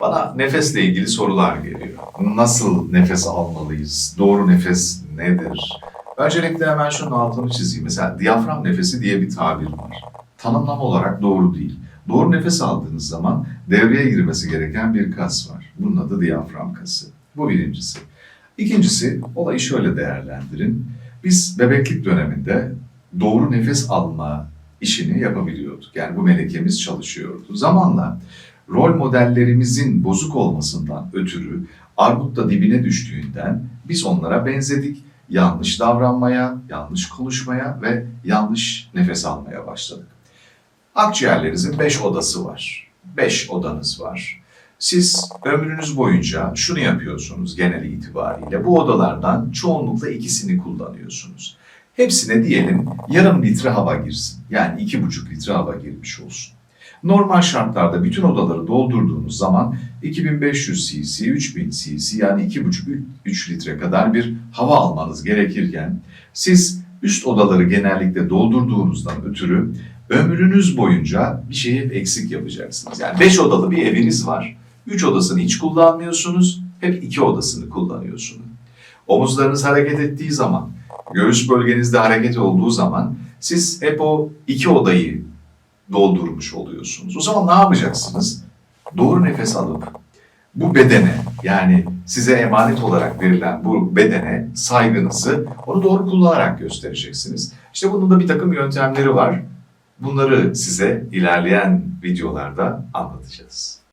Bana nefesle ilgili sorular geliyor. Nasıl nefes almalıyız? Doğru nefes nedir? Öncelikle hemen şunun altını çizeyim. Mesela diyafram nefesi diye bir tabir var. Tanımlama olarak doğru değil. Doğru nefes aldığınız zaman devreye girmesi gereken bir kas var. Bunun adı diyafram kası. Bu birincisi. İkincisi, olayı şöyle değerlendirin. Biz bebeklik döneminde doğru nefes alma işini yapabiliyorduk. Yani bu melekemiz çalışıyordu. Zamanla rol modellerimizin bozuk olmasından ötürü armut da dibine düştüğünden biz onlara benzedik. Yanlış davranmaya, yanlış konuşmaya ve yanlış nefes almaya başladık. Akciğerlerinizin beş odası var. Beş odanız var. Siz ömrünüz boyunca şunu yapıyorsunuz genel itibariyle. Bu odalardan çoğunlukla ikisini kullanıyorsunuz. Hepsine diyelim yarım litre hava girsin. Yani iki buçuk litre hava girmiş olsun. Normal şartlarda bütün odaları doldurduğunuz zaman 2500 cc, 3000 cc yani 2,5-3 litre kadar bir hava almanız gerekirken siz üst odaları genellikle doldurduğunuzdan ötürü ömrünüz boyunca bir şeyi hep eksik yapacaksınız. Yani 5 odalı bir eviniz var. 3 odasını hiç kullanmıyorsunuz, hep 2 odasını kullanıyorsunuz. Omuzlarınız hareket ettiği zaman, göğüs bölgenizde hareket olduğu zaman siz hep o iki odayı doldurmuş oluyorsunuz. O zaman ne yapacaksınız? Doğru nefes alıp bu bedene yani size emanet olarak verilen bu bedene saygınızı onu doğru kullanarak göstereceksiniz. İşte bunun da bir takım yöntemleri var. Bunları size ilerleyen videolarda anlatacağız.